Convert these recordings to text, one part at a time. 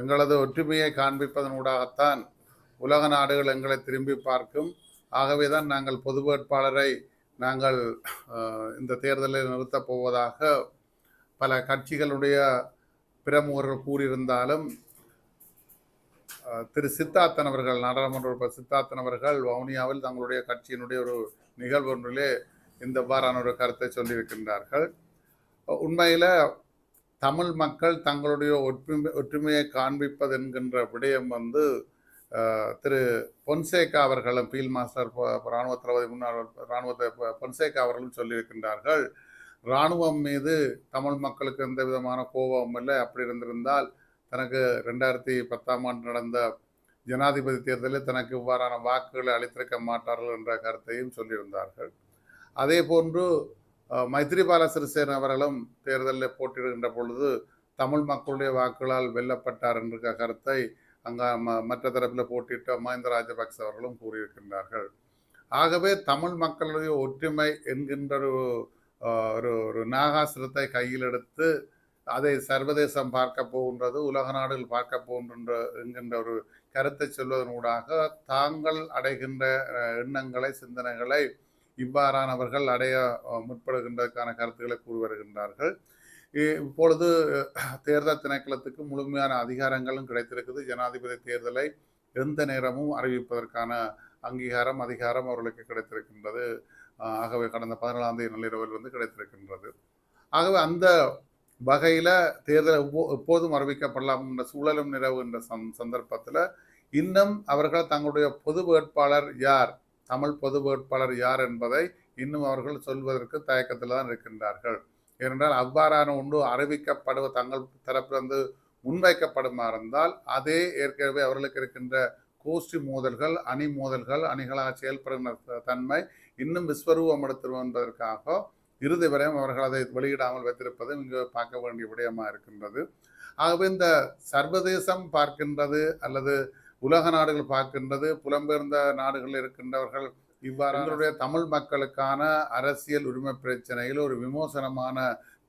எங்களது ஒற்றுமையை காண்பிப்பதனூடாகத்தான் உலக நாடுகள் எங்களை திரும்பி பார்க்கும். ஆகவேதான் நாங்கள் பொது வேட்பாளரை நாங்கள் இந்த தேர்தலில் நிறுத்தப் போவதாக பல கட்சிகளுடைய பிரமுகர்கள் கூறியிருந்தாலும் திரு சித்தார்த்தன் அவர்கள் நாடாளுமன்ற உறுப்பினர் சித்தார்த்தன் அவர்கள் வவுனியாவில் தங்களுடைய கட்சியினுடைய ஒரு நிகழ்வு ஒன்றிலே இந்த வாரான ஒரு கருத்தை சொல்லியிருக்கின்றார்கள். உண்மையில் தமிழ் மக்கள் தங்களுடைய ஒற்றுமை ஒற்றுமையை காண்பிப்பது என்கின்ற விடயம் வந்து திரு பொன்சேகா அவர்களும் ஃபீல்ட் மாஸ்டர் இராணுவ தளபதி முன்னாள் இராணுவ பொன்சேகா அவர்களும் சொல்லியிருக்கின்றார்கள். இராணுவம் மீது தமிழ் மக்களுக்கு எந்த விதமான கோபமும் இல்லை. அப்படி இருந்திருந்தால் தனக்கு ரெண்டாயிரத்தி பத்தாம் ஆண்டு நடந்த ஜனாதிபதி தேர்தலில் தனக்கு இவ்வாறான வாக்குகளை அளித்திருக்க மாட்டார்கள் என்ற கருத்தையும் சொல்லியிருந்தார்கள். அதே போன்று மைத்ரிபால சிறிசேன அவர்களும் தேர்தலில் போட்டியிடுகின்ற பொழுது தமிழ் மக்களுடைய வாக்குகளால் வெல்லப்பட்டார் என்ற கருத்தை அங்க ம- மற்ற தரப்பில் போட்டியிட்ட மஹிந்த ராஜபக்ச அவர்களும் கூறியிருக்கின்றார்கள். ஆகவே தமிழ் மக்களுடைய ஒற்றுமை என்கின்ற ஒரு ஒரு ஒரு நாகாசிரத்தை கையில் எடுத்து அதை சர்வதேசம் பார்க்க போகின்றது உலக நாடுகள் பார்க்க போகின்ற என்கின்ற ஒரு கருத்தை சொல்வதனூடாக தாங்கள் அடைகின்ற எண்ணங்களை சிந்தனைகளை இவ்வாறானவர்கள் அடைய முற்படுகின்றதற்கான கருத்துக்களை கூறி வருகின்றார்கள். இ- இப்பொழுது தேர்தல் திணைக்களத்துக்கு முழுமையான அதிகாரங்களும் கிடைத்திருக்குது. ஜனாதிபதி தேர்தலை எந்த நேரமும் அறிவிப்பதற்கான அங்கீகாரம் அதிகாரம் அவர்களுக்கு கிடைத்திருக்கின்றது. ஆகவே கடந்த பதினேழாம் தேதி நள்ளிரவில் வந்து கிடைத்திருக்கின்றது. ஆகவே அந்த வகையில் தேர்தல் எப்போதும் அறிவிக்கப்படலாம் என்ற சூழலும் நிலவுகின்ற சந் சந்தர்ப்பத்தில் இன்னும் அவர்கள் தங்களுடைய பொது வேட்பாளர் யார்? தமிழ் பொது வேட்பாளர் யார் என்பதை இன்னும் அவர்கள் சொல்வதற்கு தயக்கத்தில் தான் இருக்கின்றார்கள். ஏனென்றால் அவ்வாறான ஒன்று அறிவிக்கப்படுவ தங்கள் தரப்பிலிருந்து முன்வைக்கப்படுமா இருந்தால் அதே ஏற்கனவே அவர்களுக்கு இருக்கின்ற கோஷ்டி மோதல்கள் அணி மோதல்கள் அணிகளாக செயல்படுகின்ற தன்மை இன்னும் விஸ்வரூபம் எடுத்துரும் என்பதற்காக இறுதி வரையும் அவர்கள் அதை வெளியிடாமல் வைத்திருப்பது இங்கு பார்க்க வேண்டிய விடயமாக இருக்கின்றது. ஆகவே இந்த சர்வதேசம் பார்க்கின்றது அல்லது உலக நாடுகள் பார்க்கின்றது புலம்பெயர்ந்த நாடுகளில் இருக்கின்றவர்கள் இவ்வாறு எங்களுடைய தமிழ் மக்களுக்கான அரசியல் உரிமை பிரச்சனையில் ஒரு விமோசனமான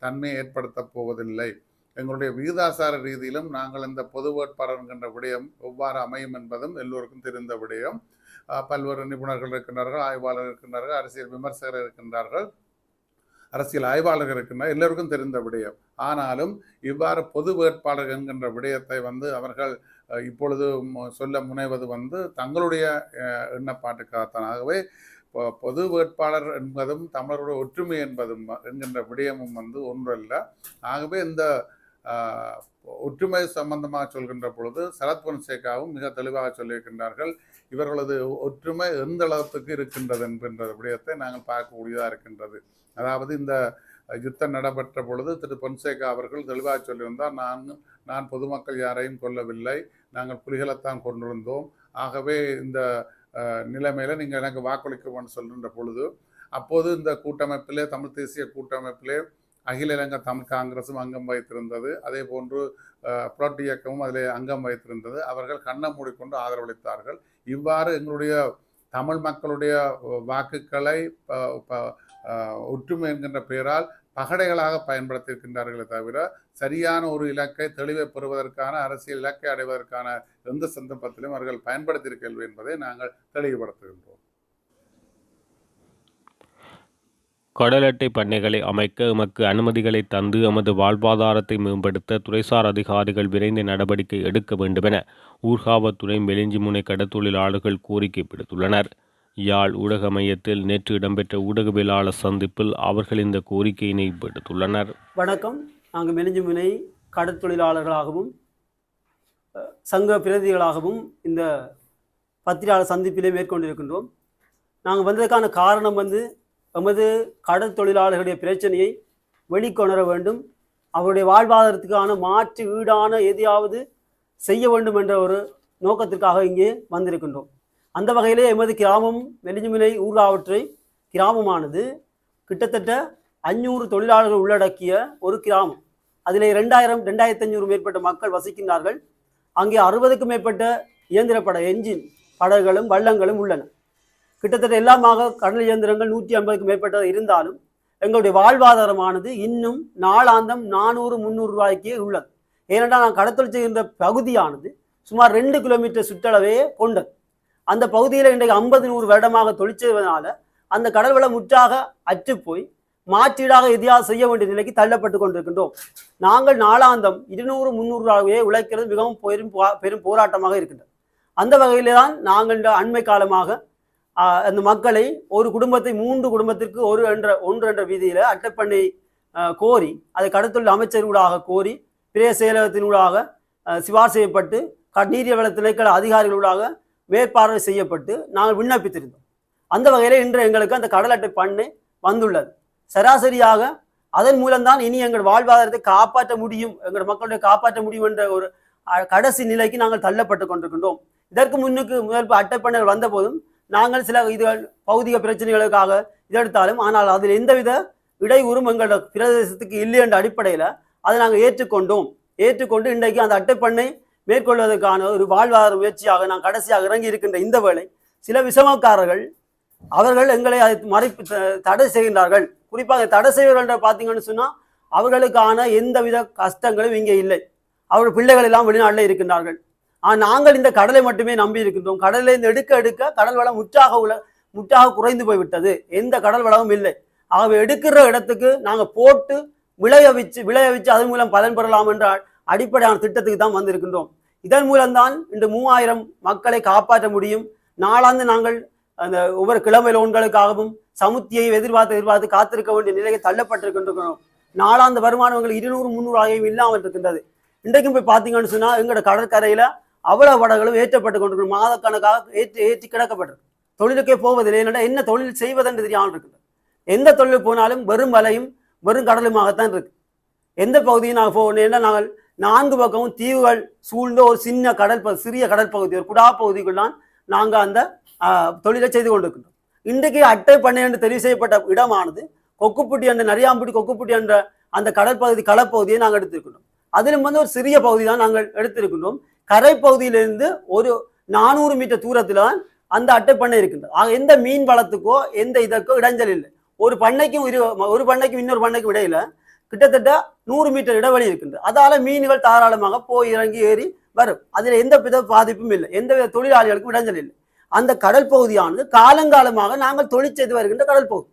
தன்மையை ஏற்படுத்தப் போவதில்லை. எங்களுடைய விகிதாசார ரீதியிலும் நாங்கள் இந்த பொது வேட்பாளர் என்கின்ற விடயம் எவ்வாறு அமையும் என்பதும் எல்லோருக்கும் தெரிந்த விடயம். பல்வேறு நிபுணர்கள் இருக்கின்றார்கள் ஆய்வாளர் இருக்கின்றார்கள் அரசியல் விமர்சகர் இருக்கின்றார்கள் அரசியல் ஆய்வாளர்கள் இருக்கின்ற எல்லோருக்கும் தெரிந்த விடயம். ஆனாலும் இவ்வாறு பொது வேட்பாளர் என்கின்ற விடயத்தை வந்து அவர்கள் இப்பொழுது சொல்ல முனைவது வந்து தங்களுடைய அஹ், எண்ணப்பாட்டுக்காகத்தான். ஆகவே பொது வேட்பாளர் என்பதும் தமிழருடைய ஒற்றுமை என்பதும் என்கின்ற விடயமும் வந்து ஒன்றல்ல. ஆகவே இந்த ஒற்றுமை சம்பந்தமாக சொல்கின்ற பொழுது சரத் பொன்சேகாவும் மிக தெளிவாக சொல்லியிருக்கின்றார்கள். இவர்களது ஒற்றுமை எந்த அளவுக்கு இருக்கின்றது என்கின்ற விடயத்தை நாங்கள் பார்க்கக்கூடியதாக இருக்கின்றது. அதாவது இந்த யுத்தம் நடைபெற்ற பொழுது திரு பொன்சேகா அவர்கள் தெளிவாக சொல்லியிருந்தால் நாங்கள் நான் பொதுமக்கள் யாரையும் கொல்லவில்லை. நாங்கள் புலிகளைத்தான் கொண்டிருந்தோம். ஆகவே இந்த நிலைமையில் நிலைமையில நீங்கள் எனக்கு வாக்களிக்கணும்னு சொல்கின்ற பொழுது அப்போது இந்த கூட்டமைப்பிலே தமிழ் தேசிய கூட்டமைப்பிலே அகில இலங்கை தமிழ் காங்கிரசும் அங்கம் வைத்திருந்தது. அதே போன்று புரட்டி புரட்டு இயக்கமும் அதிலே அங்கம் வைத்திருந்தது. அவர்கள் கண்ணை மூடிக்கொண்டு ஆதரவளித்தார்கள். இவ்வாறு எங்களுடைய தமிழ் மக்களுடைய வாக்குகளை ப- ப- ஒற்றுமை என்கின்ற பெயரால் பகடைகளாக பயன்படுத்தியிருக்கின்றார்களே தவிர சரியான ஒரு இலக்கை தெளிவை பெறுவதற்கான அரசியல் இலக்கை அடைவதற்கான எந்த சந்தர்ப்பத்திலும் அவர்கள் பயன்படுத்தியிருக்கவில்லை என்பதை நாங்கள் தெளிவுபடுத்துகின்றோம். கடல் அட்டை பண்ணைகளை அமைக்க எமக்கு அனுமதிகளை தந்து எமது வாழ்வாதாரத்தை மேம்படுத்த துறைசார் அதிகாரிகள் விரைந்து நடவடிக்கை எடுக்க வேண்டுமென ஊர்காவத்துறை மெலிஞ்சிமுனை கடத்தொழிலாளர்கள் கோரிக்கை விடுத்துள்ளனர். யாழ் ஊடக மையத்தில் நேற்று இடம்பெற்ற ஊடகவியலாளர் சந்திப்பில் அவர்கள் இந்த கோரிக்கையினை விடுத்துள்ளனர். வணக்கம். நாங்கள் மெலிஞ்சுமுனை கடற்தொழிலாளர்களாகவும் சங்க பிரதிகளாகவும் இந்த பத்திரிகையாளர் சந்திப்பிலே மேற்கொண்டிருக்கின்றோம். நாங்கள் வந்ததுக்கான காரணம் வந்து எமது கடல் தொழிலாளர்களுடைய பிரச்சனையை வெளிக்கொணர வேண்டும். அவருடைய வாழ்வாதாரத்துக்கான மாற்று ஈடான எதையாவது செய்ய வேண்டும் என்ற ஒரு நோக்கத்திற்காக இங்கே வந்திருக்கின்றோம். அந்த வகையிலே எமது கிராமம் மெலிஞ்சுமிலை ஊர்காவற்றை கிராமமானது. கிட்டத்தட்ட அஞ்சூறு தொழிலாளர்கள் உள்ளடக்கிய ஒரு கிராமம். அதில் ரெண்டாயிரம் ரெண்டாயிரத்தி அஞ்சூறு மேற்பட்ட மக்கள் வசிக்கின்றார்கள். அங்கே அறுபதுக்கும் மேற்பட்ட இயந்திரப்பட என்ஜின் படகுகளும் வள்ளங்களும் உள்ளன. கிட்டத்தட்ட எல்லாமாக கடல் இயந்திரங்கள் நூற்றி ஐம்பதுக்கும் மேற்பட்டது இருந்தாலும் எங்களுடைய வாழ்வாதாரமானது இன்னும் நாளாந்தம் நானூறு முந்நூறு ரூபாய்க்கே உள்ளது. ஏனென்றால் நான் கடத்தொழில் செய்கின்ற பகுதியானது சுமார் ரெண்டு கிலோமீட்டர் சுற்றளவே கொண்டது. அந்த பகுதியில் இன்றைக்கு ஐம்பது நூறு வருடமாக தொழிற்செய்வதனால அந்த கடல் வளம் முற்றாக அற்றுப்போய் மாற்றீடாக எதையாவது செய்ய வேண்டிய நிலைக்கு தள்ளப்பட்டு கொண்டிருக்கின்றோம். நாங்கள் நாளாந்தம் இருநூறு முந்நூறுவே உழைக்கிறது மிகவும் பெரும் போ- பெரும் போராட்டமாக இருக்கின்றது. அந்த வகையிலே தான் நாங்கள் அண்மை காலமாக அந்த மக்களை ஒரு குடும்பத்தை மூன்று குடும்பத்திற்கு ஒரு என்ற ஒன்று என்ற வீதியில் அட்டைப்பண்ணை கோரி அதை கடத்துள்ள அமைச்சர்களூடாக கோரி பிரேய செயலகத்தினூடாக ஆஹ், சிபார் செய்யப்பட்டு நீரியவள திணைக்கள அதிகாரிகளூடாக மேற்பார்வை செய்யப்பட்டு நாங்கள் விண்ணப்பித்திருந்தோம். அந்த வகையில் இன்று எங்களுக்கு அந்த கடல் அட்டை பண்ணை வந்துள்ளது. சராசரியாக அதன் மூலம்தான் இனி எங்கள் வாழ்வாதாரத்தை காப்பாற்ற முடியும் எங்கள் மக்களுடைய காப்பாற்ற முடியும் என்ற ஒரு கடைசி நிலைக்கு நாங்கள் தள்ளப்பட்டு கொண்டிருக்கின்றோம். இதற்கு முன்னுக்கு முதல் அட்டைப்பண்ணர் வந்த போதும் நாங்கள் சில இதுகள் பௌதிக பிரச்சனைகளுக்காக இதெடுத்தாலும் ஆனால் அதில் எந்தவித இடையூறும் எங்களோட பிரதேசத்துக்கு இல்லை என்ற அடிப்படையில் அதை நாங்கள் ஏற்றுக்கொண்டோம். ஏற்றுக்கொண்டு இன்றைக்கு அந்த அட்டைப்பண்ணை மேற்கொள்வதற்கான ஒரு வாழ்வாதார முயற்சியாக நான் கடைசியாக இறங்கி இருக்கின்ற இந்த வேளை சில விஷமக்காரர்கள் அவர்கள் எங்களை அதை மறைப்பு தடை செய்கின்றார்கள். குறிப்பாக தடை செய்வர்கள் பார்த்தீங்கன்னு சொன்னால் அவர்களுக்கான எந்தவித கஷ்டங்களும் இங்கே இல்லை. அவர்கள் பிள்ளைகள் எல்லாம் வெளிநாட்டில் இருக்கின்றார்கள். ஆனால் நாங்கள் இந்த கடலை மட்டுமே நம்பி இருக்கின்றோம். கடலை இந்த எடுக்க எடுக்க கடல் வளம் முற்றாக உள்ள முற்றாக குறைந்து போய்விட்டது. எந்த கடல் வளமும் இல்லை. ஆகவே எடுக்கிற இடத்துக்கு நாங்கள் போட்டு விளைய வச்சு விளைய வச்சு அதன் மூலம் பலன் பெறலாம் என்றால் அடிப்படையான திட்டத்துக்கு தான் வந்திருக்கின்றோம். இதன் மூலம்தான் இந்த மூவாயிரம் மக்களை காப்பாற்ற முடியும். நாளாந்து நாங்கள் அந்த ஒவ்வொரு கிழமை லோன்களுக்காகவும் சமுத்தியை எதிர்பார்த்து எதிர்பார்த்து காத்திருக்க வேண்டிய நிலையை தள்ளப்பட்டிருக்கின்றோம். நாளாந்த வருமானங்கள் இருநூறு முந்நூறு ஆகியும் இல்லாமல் இருக்கின்றது. இன்றைக்கும் போய் பார்த்தீங்கன்னு சொன்னால் எங்களோட கடற்கரையில் அவ்வளவு படங்களும் ஏற்றப்பட்டு கொண்டிருக்கும் மாதக்கணக்காக ஏற்றி ஏற்றி கிடக்கப்பட்டிருக்கு. தொழிலுக்கே போவதில்லை. ஏன்னா என்ன தொழில் செய்வதென்று தெரியாமல் இருக்குது எந்த தொழில் போனாலும் வெறும் வலையும் வெறும் கடலுமாகத்தான் இருக்கு. எந்த பகுதியும் நாங்கள் போகணும் ஏன்னா நாங்கள் நான்கு பக்கமும் தீவுகள் சூழ்ந்த ஒரு சின்ன கடல் சிறிய கடல் பகுதி ஒரு குடா பகுதிக்குள்ளான் நாங்கள் அந்த தொழிலை செய்து கொண்டிருக்கின்றோம். இன்றைக்கு அட்டை பண்ணை என்று தெரிவு செய்யப்பட்ட இடமானது கொக்குப்புட்டி என்ற நரியாம்புட்டி கொக்குப்புட்டி என்ற அந்த கடற்பகுதி களப்பகுதியை நாங்கள் எடுத்திருக்கின்றோம். அதிலும் வந்து ஒரு சிறிய பகுதி தான் நாங்கள் எடுத்திருக்கின்றோம். கரைப்பகுதியிலிருந்து ஒரு நானூறு மீட்டர் தூரத்தில் தான் அந்த அட்டை பண்ணை இருக்கின்றது. ஆக எந்த மீன் வளத்துக்கோ எந்த இதற்கோ இடைஞ்சல் இல்லை. ஒரு பண்ணைக்கும் இரு ஒரு பண்ணைக்கும் இன்னொரு பண்ணைக்கும் இடையில கிட்டத்தட்ட நூறு மீட்டர் இடைவெளி இருக்கின்றது. அதால மீன்கள் தாராளமாக போய் இறங்கி ஏறி வரும். அதில் எந்த வித பாதிப்பும் இல்லை. எந்த வித தொழிலாளிகளுக்கும் இடைஞ்சல் இல்லை. அந்த கடல் பகுதியானது காலங்காலமாக நாங்கள் தொழில் செய்து வருகின்ற கடல் பகுதி.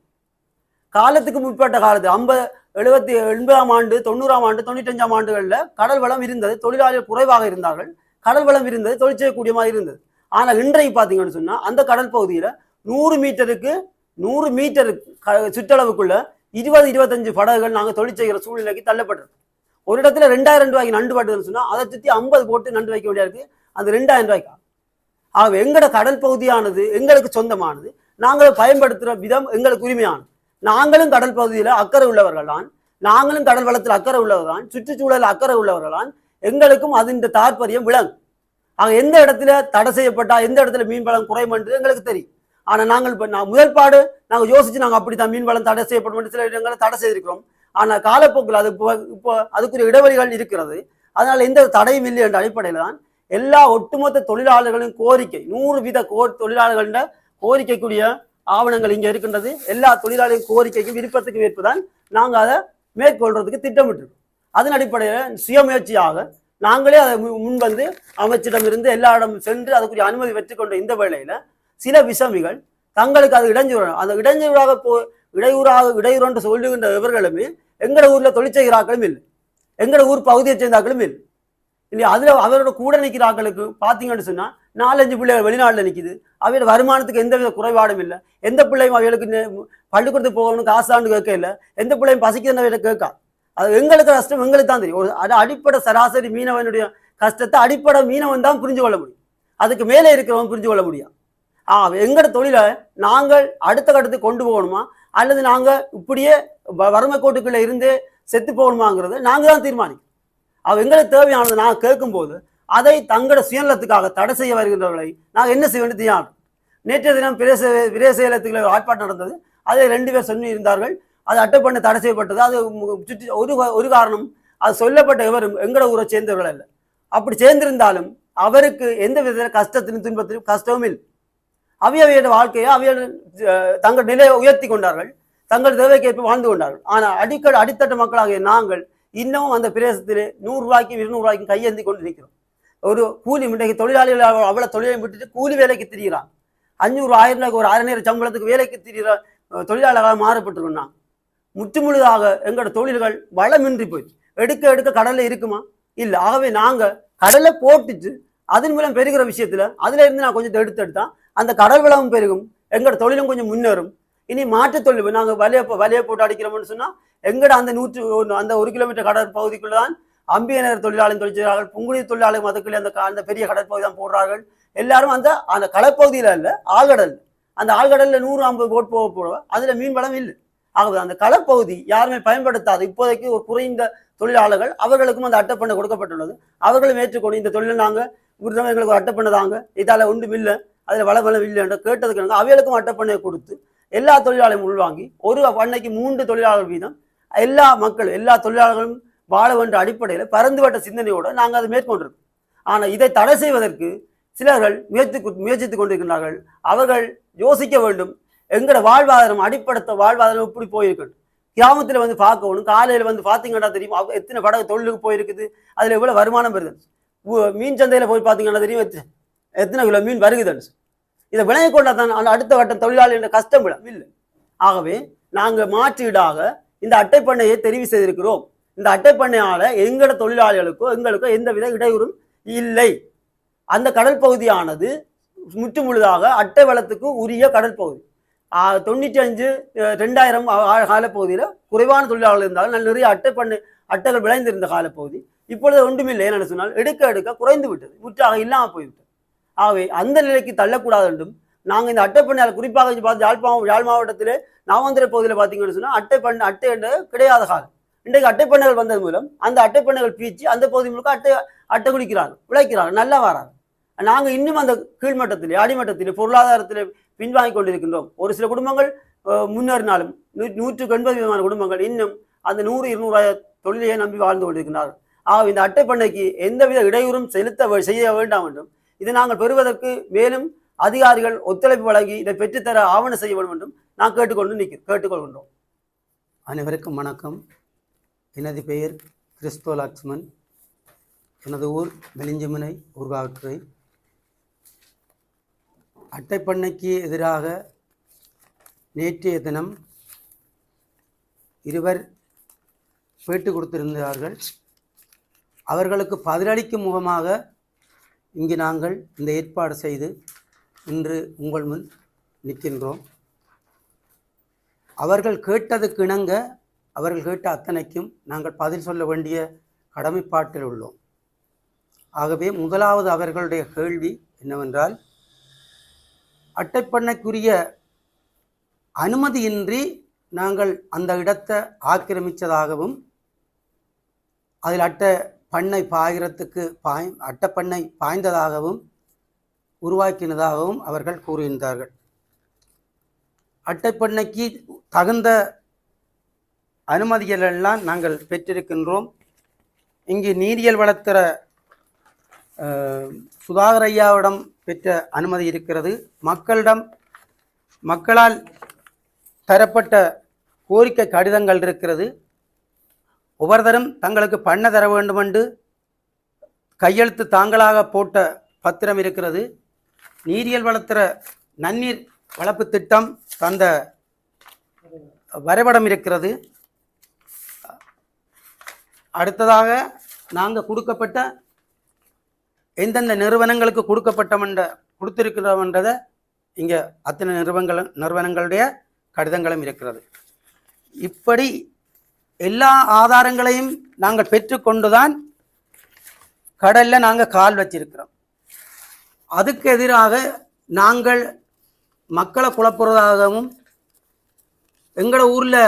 காலத்துக்கு முற்பட்ட காலத்து ஐம்பது எழுபத்தி எண்பதாம் ஆண்டு தொண்ணூறாம் ஆண்டு தொண்ணூற்றஞ்சாம் ஆண்டுகளில் கடல் வளம் இருந்தது. தொழிலாளிகள் குறைவாக இருந்தார்கள். கடல் வளம் இருந்தது. தொழில் செய்யக்கூடியமாக இருந்தது. ஆனால் இன்றைக்கு பார்த்தீங்கன்னு சொன்னால் அந்த கடல் பகுதியில் நூறு மீட்டருக்கு நூறு மீட்டருக்கு க- சுற்றளவுக்குள்ள இருபது இருபத்தஞ்சு படகுகள் நாங்கள் தொழில் செய்கிற சூழ்நிலைக்கு தள்ளப்பட்டிருக்கு ஒரு இடத்துல ரெண்டாயிரம் ரூபாய்க்கு நண்டு பட்டுதுன்னு சொன்னால் அதை சுற்றி ஐம்பது போட்டு நண்டு வைக்க வேண்டியா இருக்குது அந்த ரெண்டாயிரம் ரூபாய்க்கா? ஆகும். ஆகவே எங்களோட கடல் பகுதியானது எங்களுக்கு சொந்தமானது. நாங்கள் பயன்படுத்துகிற விதம் எங்களுக்கு உரிமையானது. நாங்களும் கடல் பகுதியில் அக்கறை உள்ளவர்கள் தான். நாங்களும் கடல் வளத்தில் அக்கறை உள்ளவர்கள் தான். சுற்றுச்சூழல் அக்கறை உள்ளவர்கள் தான். எங்களுக்கும் அதன் தாற்பயம் விளங்கும். ஆக எந்த இடத்துல தடை செய்யப்பட்டால் எந்த இடத்துல மீன் வளம் குறையும் என்று எங்களுக்கு தெரியும். ஆனால் நாங்கள் இப்போ நான் முதற்பாடு நாங்கள் யோசித்து நாங்கள் அப்படி தான் மீன் வளம் தடை செய்யப்படும் சில இடங்களில் தடை செய்திருக்கிறோம். ஆனால் காலப்போக்கில் அது இப்போ அதுக்குரிய இடைவெளிகள் இருக்கிறது. அதனால் எந்த தடையும் இல்லை என்ற அடிப்படையில் தான் எல்லா ஒட்டுமொத்த தொழிலாளர்களின் கோரிக்கை நூறு வீத கோ தொழிலாளர்கள கோரிக்கைக்குரிய ஆவணங்கள் இங்கே இருக்கின்றது. எல்லா தொழிலாளர்களின் கோரிக்கைக்கும் விருப்பத்துக்கு ஏற்ப தான் நாங்கள் அதை மேற்கொள்றதுக்கு திட்டமிட்டிருக்கோம். அதன் அடிப்படையில் சுயமுயற்சியாக நாங்களே அதை மு- முன்வந்து அமைச்சிடமிருந்து எல்லா இடமும் சென்று அதுக்குரிய அனுமதி பெற்றுக்கொண்ட இந்த வேளையில் சில விசமிகள் தங்களுக்கு அது இடைஞ்சூறு அந்த இடைஞ்சூறாக போ இடையூறாக இடையூறு என்று சொல்லுகின்ற இவர்களுமே எங்களோட ஊரில் தொழிற்செய்கிறாக்களும் இல்லை. எங்களோட ஊர் பகுதியை சேர்ந்தாக்களும் இல்லை. இல்லையா அதில் அவரோட கூட நிற்கிறாக்களுக்கு பார்த்தீங்கன்னு சொன்னால் நாலஞ்சு பிள்ளைகள் வெளிநாட்டில் நிற்கிது அவையோட வருமானத்துக்கு எந்தவித குறைபாடும் இல்லை. எந்த பிள்ளையும் அவைகளுக்கு பள்ளிக்கூடத்துக்கு போகணும் காசாண்டு கேட்க இல்லை. எந்த பிள்ளையும் பசிக்குதுன்னு அவையில கேட்கா. அது எங்களுக்கு கஷ்டம் எங்களுக்கு தான் தெரியும். ஒரு அது அடிப்படை சராசரி மீனவனுடைய கஷ்டத்தை அடிப்படை மீனவன் தான் புரிஞ்சு கொள்ள முடியும். அதுக்கு மேலே இருக்கிறவன் புரிஞ்சு கொள்ள முடியும். எங்களோட தொழிலை நாங்கள் அடுத்த கட்டத்துக்கு கொண்டு போகணுமா? அல்லது நாங்கள் இப்படியே வ- வறுமை கோட்டுக்குள்ளே இருந்து செத்து போகணுமாங்கிறத நாங்கள் தான் தீர்மானிக்கணும். அவ எங்களுக்கு தேவையானதை நாங்கள் கேட்கும்போது அதை தங்களோட சுயநலத்துக்காக தடை செய்ய வருகின்றவர்களை நாங்கள் என்ன செய்ய வேண்டியது? தெரியாது நேற்றைய தினம் பிரேச பிரேசேலத்துக்குள்ள ஒரு ஆர்ப்பாட்டம் நடந்தது. அதை ரெண்டு பேர் சொல்லி இருந்தார்கள். அது அட்டை பண்ண தடை செய்யப்பட்டது. அது சுற்றி ஒரு ஒரு காரணம் அது சொல்லப்பட்ட எவரும் எங்களோட ஊரை சேர்ந்தவர்கள் அல்ல. அப்படி சேர்ந்திருந்தாலும் அவருக்கு எந்த வித கஷ்டத்திலும் துன்பத்திலும் கஷ்டமும் இல்லை. அவையவையோட வாழ்க்கையை அவையோட தங்கள் நிலையை உயர்த்தி கொண்டார்கள். தங்கள் தேவைக்கேற்ப வாழ்ந்து கொண்டார்கள். ஆனால் அடிக்கடி அடித்தட்ட மக்களாகிய நாங்கள் இன்னமும் அந்த பிரதேசத்திலே நூறுரூவாய்க்கும் இருநூறுவாய்க்கும் கையேந்தி கொண்டு நிற்கிறோம் ஒரு கூலி இன்றைக்கு தொழிலாளிகள் அவ்வளோ தொழிலையும் தொழிலை விட்டுட்டு கூலி வேலைக்கு திரிகிறான். அஞ்சூறு ஆயிரம் ரூபாய்க்கு ஒரு அரைநேர சம்பளத்துக்கு வேலைக்கு திரிகிற அஹ், தொழிலாளர்களாக மாறப்பட்டிருக்கோம் நான் முற்றுமுழுதாக எங்களோட தொழில்கள் வளமின்றி போயிடுச்சு எடுக்க எடுக்க கடலில் இருக்குமா? இல்லை. ஆகவே நாங்க கடலை போட்டுச்சு அதன் மூலம் பெருகிற விஷயத்துல அதுல இருந்து நான் கொஞ்சம் எடுத்து எடுத்தா அந்த கடல் வளமும் பெருகும். எங்களோட தொழிலும் கொஞ்சம் முன்னேறும். இனி மாற்று தொழில் நாங்கள் வலையை வலையை போட்டு அடிக்கிறோம்னு சொன்னால் எங்கட அந்த நூற்று ஒன்று அந்த ஒரு கிலோமீட்டர் கடல் பகுதிக்குள்ள தான் அம்பியனர் தொழிலாளர் தொழில் புங்குடி தொழிலாளர் மதக்குள்ளே அந்த க- அந்த பெரிய கடற்பகுதி தான் போடுறார்கள். எல்லாரும் அந்த அந்த கடற்பகுதியில் இல்லை ஆழ்கடல். அந்த ஆழ்கடலில் நூறு ஐம்பது போட் போக போடுவோம் அதில் மீன் வளம் இல்லை. ஆகுது அந்த கடற்பகுதி யாருமே பயன்படுத்தாது. இப்போதைக்கு ஒரு குறைந்த தொழிலாளர்கள் அவர்களுக்கும் அந்த அட்டைப்பண்ணை கொடுக்கப்பட்டுள்ளது. அவர்களும் ஏற்றுக்கொண்டு இந்த தொழிலை நாங்கள் இவர்தான் எங்களுக்கு ஒரு அட்டைப்பண்ணை தாங்க. இதால் ஒன்றும் இல்லை. அதில் வள வளம் இல்லை என்று கேட்டதுக்கு நாங்க அவைகளுக்கும் அட்டைப்பண்ணையை கொடுத்து எல்லா தொழிலாளையும் உள்வாங்கி ஒரு பண்ணைக்கு மூன்று தொழிலாளர்கள் வீதம் எல்லா மக்களும் எல்லா தொழிலாளர்களும் வாழ வேண்டிய அடிப்படையில் பறந்துவிட்ட சிந்தனையோடு நாங்கள் அதை மேற்கொண்டிருக்கோம். ஆனால் இதை தடை செய்வதற்கு சிலர்கள் முயற்சி முயற்சித்துக் கொண்டிருக்கிறார்கள் அவர்கள் யோசிக்க வேண்டும் எங்களோட வாழ்வாதாரம் அடிப்படத்த வாழ்வாதாரம் எப்படி போயிருக்கணும் கிராமத்தில் வந்து பார்க்கணும் காலையில் வந்து பார்த்தீங்கன்னா தெரியும் அவ- எத்தனை படகு தொழிலுக்கு போயிருக்குது அதில் எவ்வளோ வருமானம் வருது? மீன் சந்தையில் போய் பார்த்தீங்கன்னா தெரியும் எத்தனை எத்தனை கிலோ மீன் வருகுதுன்னு. இதை விளங்கி கொண்டால் தான் அந்த அடுத்த கட்ட தொழிலாளி என்ற கஷ்டம் விடும் இல்லை. ஆகவே நாங்கள் மாற்றீடாக இந்த அட்டைப்பண்ணையை தெரிவு செய்திருக்கிறோம். இந்த அட்டைப்பண்ணையால் எங்களோட தொழிலாளிகளுக்கோ எங்களுக்கோ எந்தவித இடையூறும் இல்லை. அந்த கடல் பகுதியானது முற்று முழுதாக அட்டை வளத்துக்கு உரிய கடல் பகுதி. தொண்ணூற்றி அஞ்சு ரெண்டாயிரம் காலப்பகுதியில் குறைவான தொழிலாளர்கள் இருந்தாலும் நல்ல நிறைய அட்டை பண்ணு அட்டைகள் விளைந்திருந்த காலப்பகுதி. இப்பொழுது ஒன்றுமில்லை என்னென்னு சொன்னால் எடுக்க எடுக்க குறைந்து விட்டது. முற்றாக இல்லாமல் போய்விட்டது. ஆகவே அந்த நிலைக்கு தள்ளக்கூடாது என்றும் நாங்கள் இந்த அட்டைப்பண்ணையால் குறிப்பாக பார்த்து யாழ்ப்பாணம் யாழ் மாவட்டத்தில் நாமந்திர பகுதியில் பார்த்தீங்கன்னு சொன்னால் அட்டை பண்ண அட்டை என்று கிடையாத காலம். இன்றைக்கு அட்டைப்பண்ணைகள் வந்தது மூலம் அந்த அட்டைப்பண்ணைகள் பீச்சு அந்த பகுதி முழுக்க அட்டை அட்டை குடிக்கிறாங்க உழைக்கிறாங்க நல்லா வராங்க. நாங்கள் இன்னும் அந்த கீழ்மட்டத்திலே அடிமட்டத்திலே பொருளாதாரத்திலே பின்வாங்கி கொண்டிருக்கின்றோம். ஒரு சில குடும்பங்கள் முன்னேறினாலும் நூ- நூற்றுக்கு எண்பது விதமான குடும்பங்கள் இன்னும் அந்த நூறு இருநூறாய தொழிலையே நம்பி வாழ்ந்து கொண்டிருக்கிறார்கள் ஆக இந்த அட்டைப்பண்ணைக்கு எந்தவித இடையூறும் செலுத்த செய்ய வேண்டாம் என்றும் இதை நாங்கள் பெறுவதற்கு மேலும் அதிகாரிகள் ஒத்துழைப்பு வழங்கி இதை பெற்றுத்தர ஆவணம் செய்ய வேண்டும் என்றும் நான் கேட்டுக்கொண்டு நிற்க கேட்டுக்கொள்கின்றோம். அனைவருக்கும் வணக்கம். எனது பெயர் கிறிஸ்தோ லக்ஷ்மன் எனது ஊர் மெலிஞ்சமனை ஊர்காவற்றுறை அட்டைப்பண்ணைக்கு எதிராக நேற்றைய தினம் இருவர் பேட்டு கொடுத்திருந்தார்கள். அவர்களுக்கு பதிலளிக்கும் முகமாக இங்கு நாங்கள் இந்த ஏற்பாடு செய்து இன்று உங்கள் முன் நிற்கின்றோம். அவர்கள் கேட்டதுக்கு இணங்க அவர்கள் கேட்ட அத்தனைக்கும் நாங்கள் பதில் சொல்ல வேண்டிய கடமைப்பாட்டில் உள்ளோம். ஆகவே முதலாவது அவர்களுடைய கேள்வி என்னவென்றால் அட்டைப்பண்ணைக்குரிய அனுமதியின்றி நாங்கள் அந்த இடத்தை ஆக்கிரமித்ததாகவும் அதில் அட்டை பண்ணை பாய்கிறதுக்கு பாய் அட்டப்பண்ணை பாய்ந்ததாகவும் உருவாக்கினதாகவும் அவர்கள் கூறுகின்றார்கள். அட்டைப்பண்ணைக்கு தகுந்த அனுமதிகள் எல்லாம் நாங்கள் பெற்றிருக்கின்றோம். இங்கு நீரியல் வளர்த்துற சுதாகர் ஐயாவிடம் பெற்ற அனுமதி இருக்கிறது. மக்களிடம் மக்களால் தரப்பட்ட கோரிக்கை கடிதங்கள் இருக்கிறது. ஒவ்வொருத்தரும் தங்களுக்கு பண்ண தர வேண்டும் என்று கையெழுத்து தாங்களாக போட்ட பத்திரம் இருக்கிறது. நீரியல் வளர்த்துற நன்னீர் வளர்ப்பு திட்டம் தந்த வரைபடம் இருக்கிறது. அடுத்ததாக நாங்கள் கொடுக்கப்பட்ட எந்தெந்த நிறுவனங்களுக்கு கொடுக்கப்பட்டமென்ற கொடுத்திருக்கிறோம்ன்றதை இங்கே அத்தனை நிறுவனங்கள் நிறுவனங்களுடைய கடிதங்களும் இருக்கிறது. இப்படி எல்லா ஆதாரங்களையும் நாங்கள் பெற்றுக்கொண்டுதான் கடல்ல நாங்கள் கால் வச்சிருக்கிறோம். அதுக்கு எதிராக நாங்கள் மக்களை குழப்புறதாகவும் எங்களோட ஊரில்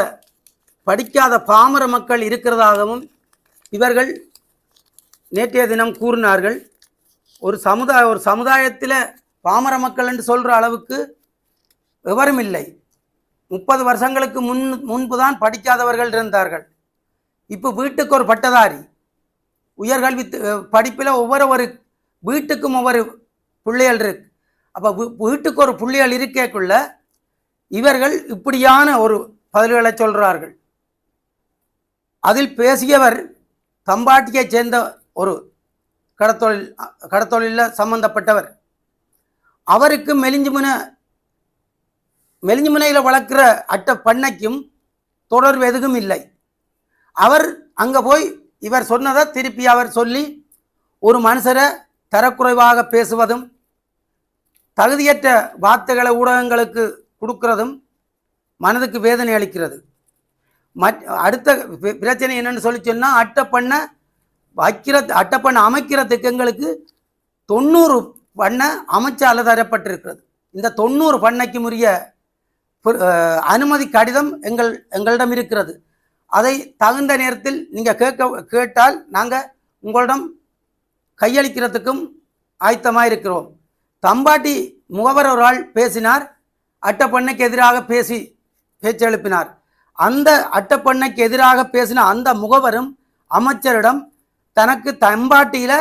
படிக்காத பாமர மக்கள் இருக்கிறதாகவும் இவர்கள் நேற்றைய தினம் கூறினார்கள். ஒரு சமுதாய ஒரு சமுதாயத்தில் பாமர மக்கள் என்று சொல்கிற அளவுக்கு விவரம் இல்லை. முப்பது வருஷங்களுக்கு முன் முன்பு தான் படிக்காதவர்கள் இருந்தார்கள். இப்போ வீட்டுக்கு ஒரு பட்டதாரி உயர்கல்வி படிப்பில் ஒவ்வொரு ஒரு வீட்டுக்கும் ஒவ்வொரு பிள்ளைகள் இருக்கு. அப்போ வீட்டுக்கு ஒரு பிள்ளைகள் இருக்கேக்குள்ள இவர்கள் இப்படியான ஒரு பதில்களை சொல்கிறார்கள் அதில் பேசியவர் தம்பாட்டியைச் சேர்ந்த ஒரு கடத்தொழில் கடத்தொழிலில் சம்பந்தப்பட்டவர். அவருக்கு மெலிஞ்சுமுன மெலிஞ்சுமுனையில் வளர்க்குற அட்டை பண்ணைக்கும் தொடர்பு எதுவும் இல்லை. அவர் அங்கே போய் இவர் சொன்னதை திருப்பி அவர் சொல்லி ஒரு மனுஷரை தரக்குறைவாக பேசுவதும் தகுதியற்ற வார்த்தைகளை ஊடகங்களுக்கு கொடுக்கறதும் மனதுக்கு வேதனை அளிக்கிறது. மற் அடுத்த பிரச்சனை என்னன்னு சொல்லி சொன்னால் அட்டை பண்ண வைக்கிற அட்டை பண்ண அமைக்கிறதுக்கு எங்களுக்கு தொண்ணூறு பண்ணை அமைச்சால தரப்பட்டிருக்கிறது. இந்த தொண்ணூறு பண்ணைக்கு உரிய அனுமதி கடிதம் எங்கள் எங்களிடம் இருக்கிறது. அதை தகுந்த நேரத்தில் நீங்கள் கேட்க கேட்டால் நாங்கள் உங்களிடம் கையளிக்கிறதுக்கும் ஆயத்தமாக இருக்கிறோம் தம்பாட்டி முகவர் ஒரு ஆள் பேசினார். அட்டப்பண்ணைக்கு எதிராக பேசி பேச்செழுப்பினார் அந்த அட்டப்பண்ணைக்கு எதிராக பேசின அந்த முகவரும் அமைச்சரிடம் தனக்கு தம்பாட்டியில்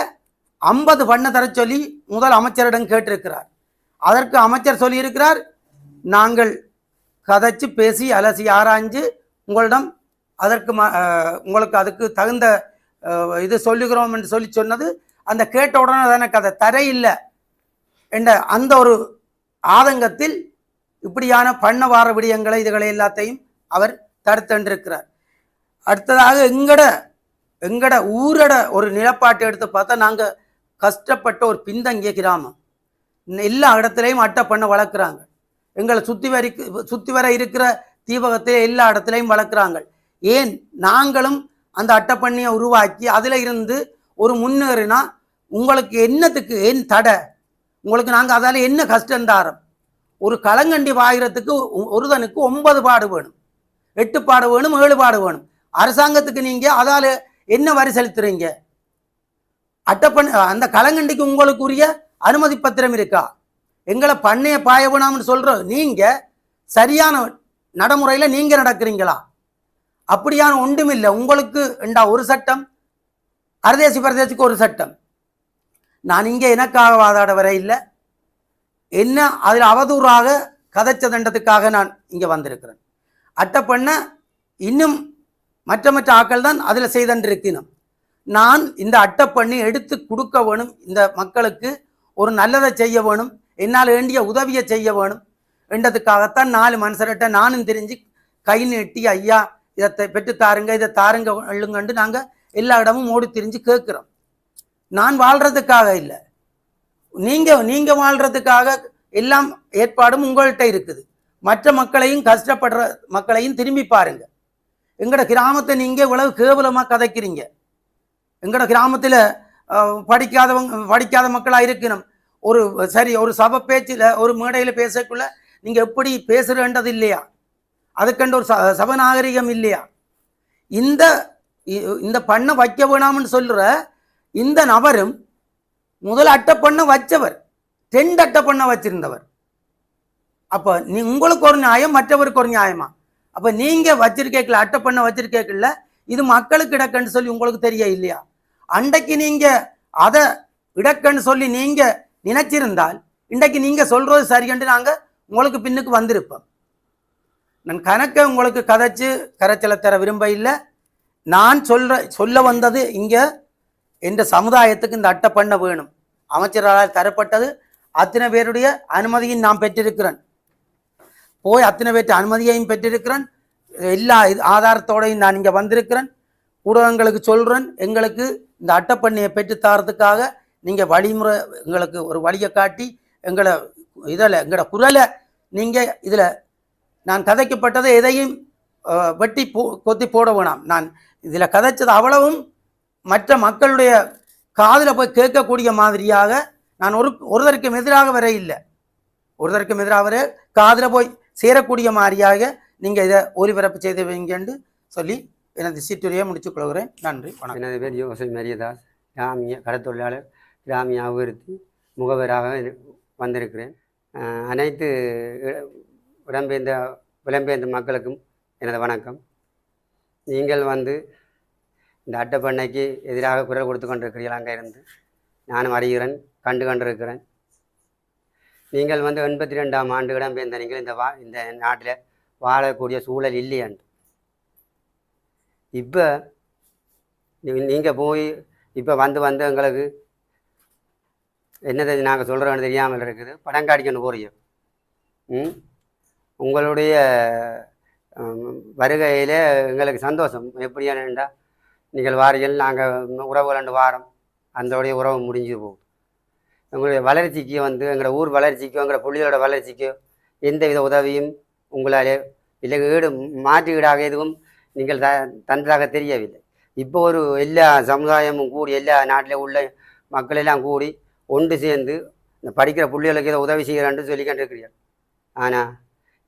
ஐம்பது பண்ணை தர சொல்லி முதல் அமைச்சரிடம் கேட்டிருக்கிறார். அதற்கு அமைச்சர் சொல்லியிருக்கிறார் நாங்கள் கதைச்சு பேசி அலசி ஆராய்ஞ்சு உங்களிடம் அதற்கு ம உங்களுக்கு அதுக்கு தகுந்த இது சொல்லுகிறோம் என்று சொல்லி சொன்னது அந்த கேட்ட உடனே தானே கதை. தரையில்லை என்ற அந்த ஒரு ஆதங்கத்தில் இப்படியான பண்ண வார விடயங்களை இதுகளை எல்லாத்தையும் அவர் தடுத்தென்றிருக்கிறார். அடுத்ததாக எங்கட எங்கட ஊரட ஒரு நிலப்பாட்டை எடுத்து பார்த்தா நாங்கள் கஷ்டப்பட்ட ஒரு பின்தங்கிய கிராமம். எல்லா இடத்துலையும் அட்டை பண்ண வளர்க்குறாங்க. எங்களை சுற்றி வரி சுற்றி வர இருக்கிற தீபகத்திலே எல்லா இடத்துலையும் வளர்க்குறாங்க. ஏன்? நாங்களும் அந்த அட்டைப்பண்ணியை உருவாக்கி அதில் இருந்து ஒரு முன்னேறினா உங்களுக்கு என்னத்துக்கு ஏன் தடை? உங்களுக்கு நாங்கள் அதால் என்ன கஷ்டம் தாரம்? ஒரு களங்கண்டி பாயிரத்துக்கு ஒருதனுக்கு ஒன்பது பாடு வேணும். எட்டு பாடு வேணும் ஏழு பாடு வேணும். அரசாங்கத்துக்கு நீங்கள் அதால் என்ன வரி செலுத்துறீங்க? அட்டைப்பண் அந்த களங்கண்டிக்கு உங்களுக்குரிய அனுமதி பத்திரம் இருக்கா? எங்களை பண்ணைய பாய வேணாம்னு சொல்கிறோம் நீங்கள் சரியான நடைமுறையில் நீங்கள் நடக்கிறீங்களா? அப்படியான ஒன்றுமில்லை. உங்களுக்கு உண்டா ஒரு சட்டம் அரதேசி பிரதேசத்துக்கு ஒரு சட்டம். நான் இங்கே எனக்காக வாதாட வர இல்லை. என்ன அதில் அவதூறாக கதைச்ச தண்டத்துக்காக நான் இங்கே வந்திருக்கிறேன். அட்டை பண்ண இன்னும் மற்ற மற்ற ஆக்கள் தான் அதில் செய்தன்றிருக்கணும் நான் இந்த அட்டை பண்ணி எடுத்து கொடுக்க வேணும். இந்த மக்களுக்கு ஒரு நல்லதை செய்ய வேணும். என்னால் வேண்டிய உதவியை செய்ய வேணும். என்றதுக்காகத்தான் நாலு மனுஷர்கிட்ட நானும் தெரிஞ்சு கை நீட்டி ஐயா இதை பெற்றுத்தாருங்க பெற்று தாருங்க இதை தாருங்க எழுங்கண்டு நாங்கள் எல்லா இடமும் ஓடி திரிஞ்சு கேட்குறோம். நான் வாழ்கிறதுக்காக இல்லை. நீங்கள் நீங்கள் வாழ்கிறதுக்காக எல்லாம் ஏற்பாடும் உங்கள்கிட்ட இருக்குது. மற்ற மக்களையும் கஷ்டப்படுற மக்களையும் திரும்பி பாருங்க. எங்களோட கிராமத்தை நீங்கள் இவ்வளவு கேவலமாக கதைக்கிறீங்க. எங்களோட கிராமத்தில் படிக்காதவங்க படிக்காத மக்களாக இருக்கணும். ஒரு சரி ஒரு சபை பேச்சில் ஒரு மேடையில் பேசக்குள்ள நீங்கள் எப்படி பேசுகிறன்றது இல்லையா? அதுக்கண்டு ஒரு ச சபநாகரிகம் இல்லையா? இந்த இந்த பண்ணை வைக்க வேணாம்னு சொல்கிற இந்த நபரும் முதல் அட்டை பண்ண வச்சவர் ரெண்டு அட்டை பண்ண வச்சிருந்தவர். அப்போ நீ உங்களுக்கு ஒரு நியாயம் மற்றவருக்கு ஒரு நியாயமா? அப்போ நீங்கள் வச்சிருக்கேக்கல அட்டை பண்ண வச்சிருக்கேக்கல இது மக்களுக்கு இடக்கன்னு சொல்லி உங்களுக்கு தெரிய இல்லையா? அன்றைக்கு நீங்கள் அதை இடக்கன்னு சொல்லி நீங்கள் நினைச்சிருந்தால் இன்றைக்கு நீங்கள் சொல்கிறது சரியென்று நாங்கள் உங்களுக்கு பின்னுக்கு வந்திருப்போம். நான் கணக்கை உங்களுக்கு கதைச்சு கரைச்சலை தர விரும்ப இல்லை. நான் சொல்ற சொல்ல வந்தது இங்கே என்ற சமுதாயத்துக்கு இந்த அட்டை பண்ண வேணும். அமைச்சரால் தரப்பட்டது அத்தனை பேருடைய அனுமதியும் நான் பெற்றிருக்கிறேன். போய் அத்தனை பேர் அனுமதியையும் பெற்றிருக்கிறேன். எல்லா இது ஆதாரத்தோடையும் நான் இங்கே வந்திருக்கிறேன். ஊடகங்களுக்கு சொல்கிறேன் எங்களுக்கு இந்த அட்டைப்பண்ணியை பெற்றுத்தாரதுக்காக நீங்கள் வழிமுறை எங்களுக்கு ஒரு வழியை காட்டி எங்களை இதில் எங்களோட குரலை நீங்கள் இதில் நான் கதைக்கப்பட்டதை எதையும் வெட்டி போ கொத்தி போட வேணாம். நான் இதில் கதைச்சது அவ்வளவும் மற்ற மக்களுடைய காதில் போய் கேட்கக்கூடிய மாதிரியாக நான் ஒரு ஒருதருக்கும் எதிராக வர இல்லை. ஒருதருக்கும் எதிராக வர காதில் போய் சேரக்கூடிய மாதிரியாக நீங்கள் இதை ஒலிபரப்பு செய்து வைங்கன்னு சொல்லி எனது சீட்டுரையை முடித்துக் கொள்கிறேன். நன்றி வணக்கம். எனது பேர் யோசை மரியதாஸ் கிராமிய கடத்தொழிலாளர் கிராமிய அபிவிருத்தி முகவராக வந்திருக்கிறேன். அனைத்து இ- இடம்பெயர்ந்த புலம்பெயர்ந்த மக்களுக்கும் எனது வணக்கம். நீங்கள் வந்து இந்த அட்டைப்பண்ணைக்கு எதிராக குரல் கொடுத்து கொண்டிருக்கிறீர்கள் அங்கே இருந்து. நானும் அறிகிறேன் கண்டு கொண்டிருக்கிறேன். நீங்கள் வந்து எண்பத்தி ரெண்டாம் ஆண்டு இடம்பெயர்ந்த நீங்கள் இந்த வா இந்த நாட்டில் வாழக்கூடிய சூழல் இல்லையன்று. இப்போ நீங்கள் போய் இப்போ வந்து வந்து எங்களுக்கு என்னது நாங்கள் சொல்கிறோன்னு தெரியாமல் இருக்குது. படம் காட்டிக்கொண்டு போறீங்க. ம்? உங்களுடைய வருகையில் எங்களுக்கு சந்தோஷம். எப்படி என்னண்டா நீங்கள் வாரியல் நாங்கள் உறவு ரெண்டு வாரம். அந்தோடைய உறவு முடிஞ்சு போகும் எங்களுடைய வளர்ச்சிக்கு வந்து எங்களோட ஊர் வளர்ச்சிக்கோ எங்களோட புள்ளிகளோட வளர்ச்சிக்கோ எந்தவித உதவியும் உங்களாலே இல்லை. ஈடு மாற்று ஈடாக எதுவும் நீங்கள் த தந்ததாக தெரியவில்லை. இப்போ ஒரு எல்லா சமுதாயமும் கூடி எல்லா நாட்டில் உள்ள மக்கள் எல்லாம் கூடி ஒன்று சேர்ந்து இந்த படிக்கிற பிள்ளைகளுக்கு இதை உதவி செய்கிறான்னு சொல்லி கொண்டிருக்கிறீர்கள். ஆனால்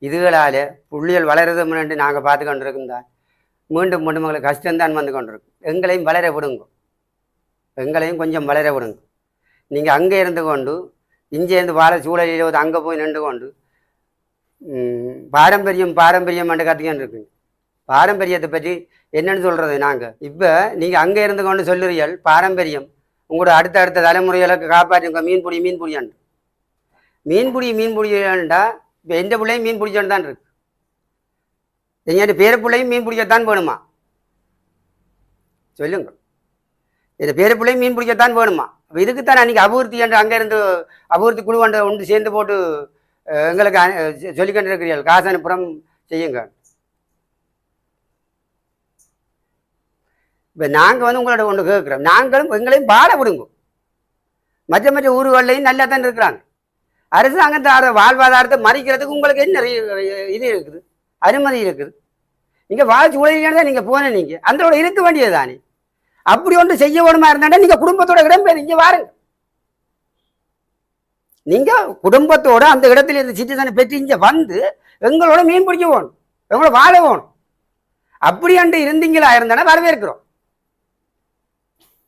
இதுகளால் புள்ளிகள் வளருது முன்னாடி நாங்கள் பார்த்து கொண்டிருக்கோம் மீண்டும் மீண்டும் எங்களுக்கு கஷ்டம்தான் வந்து கொண்டிருக்கும். எங்களையும் வளர விடுங்க. எங்களையும் கொஞ்சம் வளர விடுங்க. நீங்கள் அங்கே இருந்து கொண்டு இங்கே இருந்து வாழ சூழலில் அங்கே போய் நின்று கொண்டு பாரம்பரியம் பாரம்பரியம் என்று கற்றுக்கிட்டு இருக்குங்க பாரம்பரியத்தை பற்றி என்னன்னு சொல்கிறது நாங்கள் இப்போ நீங்கள் அங்கே இருந்து கொண்டு சொல்லுறீர்கள் பாரம்பரியம். உங்களோட அடுத்த அடுத்த தலைமுறைகளுக்கு காப்பாற்றுங்க. மீன் பிடி மீன் பிடியாண்டு மீன் பிடி மீன் பிடிக்கண்டா இப்போ எந்த பிள்ளையும் மீன் பிடிச்சோன்னு தான் இருக்கு. எங்கேயாட்டு பேர பிள்ளையும் மீன் பிடிக்கத்தான் வேணுமா? சொல்லுங்க இந்த பேர பிள்ளையும் மீன் பிடிக்கத்தான் வேணுமா? இப்போ இதுக்குத்தான் அன்றைக்கி அபிவிருத்தி என்று அங்கேருந்து அபிவிருத்தி குழு ஒன்று ஒன்று சேர்ந்து போட்டு எங்களுக்கு சொல்லிக்கொண்டிருக்கிறீர்கள் இருக்கிறீர்கள் காசு அனுப்புறம் செய்யுங்க இப்போ நாங்கள் வந்து உங்களோட ஒன்று கேட்குறோம் நாங்களும் எங்களையும் வாழ விடுங்க. மற்ற மற்ற ஊர்கள்லையும் நல்லா தான் இருக்கிறாங்க. அரசாங்கத்தார வாழ்வாதாரத்தை மறிக்கிறதுக்கு உங்களுக்கு என்ன இது இருக்குது? அனுமதி இருக்குது. நீங்கள் வாழ்ச்சி உலகிலே தான் நீங்கள் போன நீங்கள் அந்த இருக்க வேண்டியது தானே அப்படி ஒன்று செய்ய வேணுமா இருந்தாண்டா நீங்கள் குடும்பத்தோட இடம்பெயர் இங்கே வாருங்க. நீங்கள் குடும்பத்தோட அந்த இடத்துல இருந்து சிட்டிசனை பெற்று இங்கே வந்து எங்களோட மீன் பிடிக்க போகணும். எங்களோட வாழ போகணும். அப்படி அன்று இருந்தீங்களா இருந்தானா வரவேற்கிறோம்.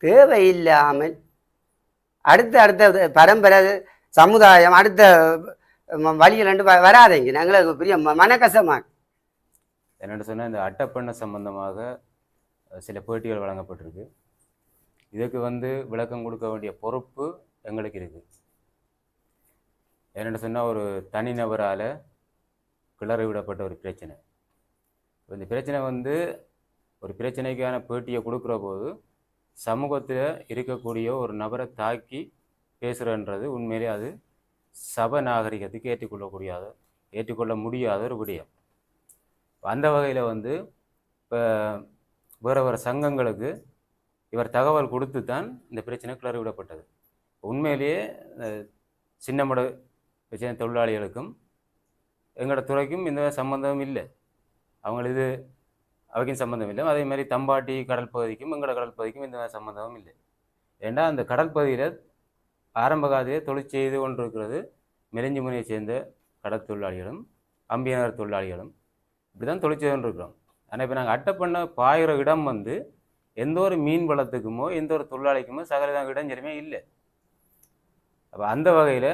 தேவையில்லாமல் அடுத்த அடுத்த பரம்பரை சமுதாயம் அடுத்த ம- வழியில் ரெண்டு வராதைங்க. வராதீங்க பெரிய ம- மனக்கசமாக என்னென்னு சொன்னால் இந்த அட்டப்பண்ண சம்பந்தமாக சில பேட்டிகள் வழங்கப்பட்டிருக்கு. இதுக்கு வந்து விளக்கம் கொடுக்க வேண்டிய பொறுப்பு எங்களுக்கு இருக்குது என்னென்னு சொன்னால் ஒரு தனிநபரால் கிளறி விடப்பட்ட ஒரு பிரச்சனை. இந்த பிரச்சனை வந்து ஒரு பிரச்சனைக்கான பேட்டியை கொடுக்குற போது சமூகத்தில் இருக்கக்கூடிய ஒரு நபரை தாக்கி பேசுகிறன்றது உண்மையிலே அது சப நாகரிகத்துக்கு ஏற்றுக்கொள்ளக்கூடியது ஏற்றுக்கொள்ள முடியாத ஒரு விடயம். அந்த வகையில் வந்து இப்போ வேறு வேறு சங்கங்களுக்கு இவர் தகவல் கொடுத்து தான் இந்த பிரச்சனை கிளறி விடப்பட்டது. உண்மையிலேயே சின்னமட பிரச்சனை தொழிலாளிகளுக்கும் எங்களோட துறைக்கும் இந்த சம்மந்தம் இல்லை. அவங்கள இது அவைக்கும் சம்பந்தம் இல்லை. அதே மாதிரி தம்பாட்டி கடல் பகுதிக்கும் எங்களோட கடல் பகுதிக்கும் இந்த மாதிரி சம்பந்தமும் இல்லை. ஏன்னா அந்த கடல் பகுதியில் ஆரம்ப காலத்திலே தொழில் செய்து கொண்டிருக்கிறது மெலிஞ்சி முனையை சேர்ந்த கடல் தொழிலாளிகளும் அம்பியநகர் தொழிலாளிகளும். இப்படி தான் தொழில் செய்து கொண்டிருக்கிறோம். ஆனால் இப்போ நாங்கள் அட்டை பண்ண பாயிற இடம் வந்து எந்த ஒரு மீன் வளத்துக்குமோ எந்த ஒரு தொழிலாளிக்குமோ சகலதான் இடைஞ்சலுமே இல்லை. அப்போ அந்த வகையில்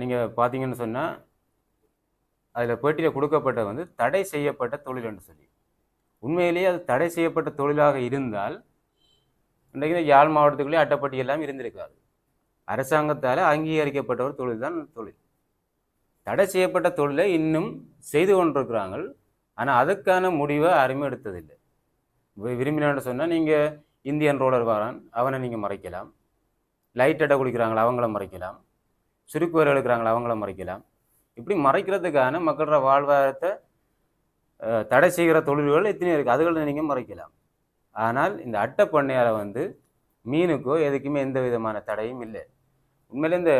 நீங்கள் பார்த்தீங்கன்னு சொன்னால் அதில் பேட்டியில் கொடுக்கப்பட்ட வந்து தடை செய்யப்பட்ட தொழில் என்று சொல்லி. உண்மையிலேயே அது தடை செய்யப்பட்ட தொழிலாக இருந்தால் இன்றைக்கு இந்த யாழ் மாவட்டத்துக்குள்ளே அட்டைப்பட்டி எல்லாம் இருந்திருக்காது. அரசாங்கத்தால் அங்கீகரிக்கப்பட்ட ஒரு தொழில் தான் தொழில். தடை செய்யப்பட்ட தொழிலை இன்னும் செய்து கொண்டிருக்கிறாங்க ஆனால் அதுக்கான முடிவை அருமை எடுத்ததில்லை. வி- விரும்பினான்னு சொன்னால் நீங்கள் இந்தியன் ரோலர் வாரான் அவனை நீங்கள் மறைக்கலாம். லைட் அட்டை குடிக்கிறாங்களா அவங்கள மறைக்கலாம். சுருக்கு வரை எடுக்கிறாங்களா அவங்கள மறைக்கலாம். இப்படி மறைக்கிறதுக்கான மக்களோட வாழ்வாதாரத்தை தடை செய்கிற தொழில்கள் எத்தனையோ இருக்குது அதுகளை நீங்கள் மறைக்கலாம். ஆனால் இந்த அட்டை பண்ணையாரை வந்து மீனுக்கோ எதுக்குமே எந்த விதமான தடையும் இல்லை. உண்மையிலே இந்த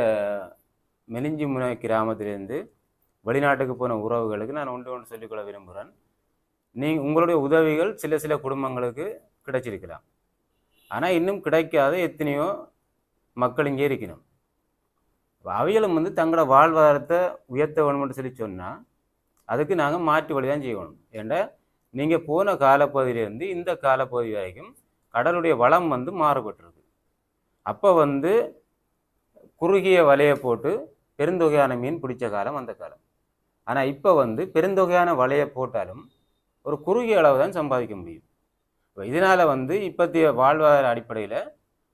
மெலிஞ்சி முனை கிராமத்திலேருந்து வெளிநாட்டுக்கு போன உறவுகளுக்கு நான் ஒன்று ஒன்று சொல்லிக்கொள்ள விரும்புகிறேன். நீ உங்களுடைய உதவிகள் சில சில குடும்பங்களுக்கு கிடைச்சிருக்கலாம். ஆனால் இன்னும் கிடைக்காத எத்தனையோ மக்கள் இங்கே இருக்கணும். இப்போ அவைகளும் வந்து தங்களோட வாழ்வாதாரத்தை உயர்த்த வேணும்னு சொல்லி சொன்னால் அதுக்கு நாங்கள் மாற்று வழி தான் செய்யணும். ஏன்னா நீங்கள் போன காலப்பகுதியிலேருந்து இந்த காலப்பகுதி வரைக்கும் கடலுடைய வளம் வந்து மாறுபட்டிருக்கு. அப்போ வந்து குறுகிய வலையை போட்டு பெருந்தொகையான மீன் பிடிச்ச காலம் அந்த காலம். ஆனால் இப்போ வந்து பெருந்தொகையான வலையை போட்டாலும் ஒரு குறுகிய அளவு தான் சம்பாதிக்க முடியும். இப்போ இதனால் வந்து இப்போத்திய வாழ்வாதார அடிப்படையில்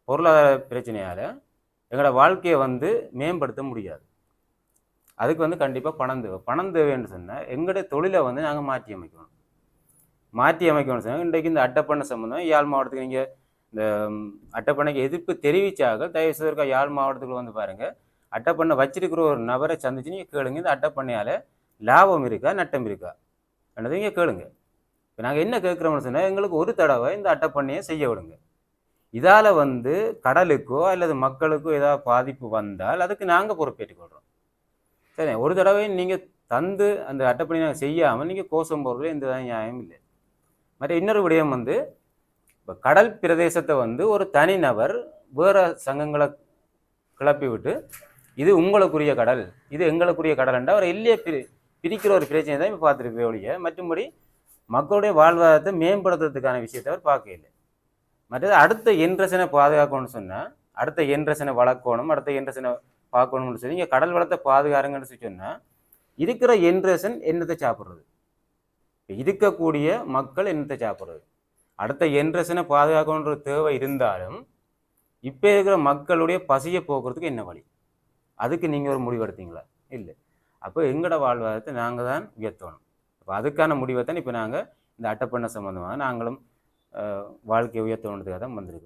பொருளாதார பிரச்சனையால் எங்களோட வாழ்க்கையை வந்து மேம்படுத்த முடியாது. அதுக்கு வந்து கண்டிப்பாக பணம் தேவை. பணம் தேவைன்னு சொன்னால் எங்களுடைய தொழிலை வந்து நாங்கள் மாற்றி அமைக்கணும். மாற்றி அமைக்கணும்னு சொன்னால் இன்றைக்கு இந்த அட்டப்பண்ணை சம்மந்தம் யாழ் மாவட்டத்துக்கு நீங்கள் இந்த அட்டப்பண்ணைக்கு எதிர்ப்பு தெரிவிச்சாக தயவு செய்திருக்க யாழ் மாவட்டத்துக்குள்ள வந்து பாருங்கள் அட்டப்பண்ணை வச்சிருக்கிற ஒரு நபரை சந்திச்சு நீங்கள் கேளுங்க. இந்த அட்டப்பண்ணையால் லாபம் இருக்கா நட்டம் இருக்கா? என்னது இங்கே கேளுங்க. இப்போ நாங்கள் என்ன கேட்குறோம்னு சொன்னால் எங்களுக்கு ஒரு தடவை இந்த அட்டப்பண்ணையை செய்ய விடுங்க. இதால் வந்து கடலுக்கோ அல்லது மக்களுக்கோ ஏதாவது பாதிப்பு வந்தால் அதுக்கு நாங்கள் பொறுப்பேற்றுக்கொள்கிறோம் சரி ஒரு தடவை நீங்கள் தந்து அந்த அட்டப்பணி நாங்கள் செய்யாமல் நீங்கள் கோஷம் போடுறது எந்த நியாயம் இல்லை. மற்ற இன்னொரு விடயம் வந்து இப்போ கடல் பிரதேசத்தை வந்து ஒரு தனிநபர் வேறு சங்கங்களை கிளப்பி விட்டு இது உங்களுக்குரிய கடல் இது எங்களுக்குரிய கடல்ன்றா ஒரு எல்லையை பிரி பிரிக்கிற ஒரு பிரச்சனை தான் இப்போ பார்த்துருப்பே ஒழிய மற்றும்படி மக்களுடைய வாழ்வாதாரத்தை மேம்படுத்துறதுக்கான விஷயத்தை அவர் பார்க்க மற்றது அடுத்த என்ரசனை பாதுகாக்கணும்னு சொன்னால் அடுத்த என்ரசனை வளர்க்கணும் அடுத்த என்ரசனை பார்க்கணும்னு சொல்லி இங்கே கடல் வளத்தை பாதுகாருங்கன்னு சொல்லி சொன்னால் இருக்கிற என்ட்ரஸன் என்னத்தை சாப்பிட்றது? இருக்கக்கூடிய மக்கள் என்னத்தை சாப்பிட்றது? அடுத்த என்ட்ரஸனை பாதுகாக்கணுன்ற தேவை இருந்தாலும் இப்போ இருக்கிற மக்களுடைய பசியை போக்குறதுக்கு என்ன வழி? அதுக்கு நீங்கள் ஒரு முடிவு எடுத்தீங்களா இல்லை. அப்போ எங்களோட வாழ்வாதாரத்தை நாங்கள் தான் உயர்த்தணும். அப்போ அதுக்கான முடிவை தான் இப்போ நாங்கள் இந்த அட்டப்பண்ணை சம்மந்தமாக நாங்களும் வாழ்க்கையை உயர்த்தணுன்றதுக்காக தான் வந்திருக்கு.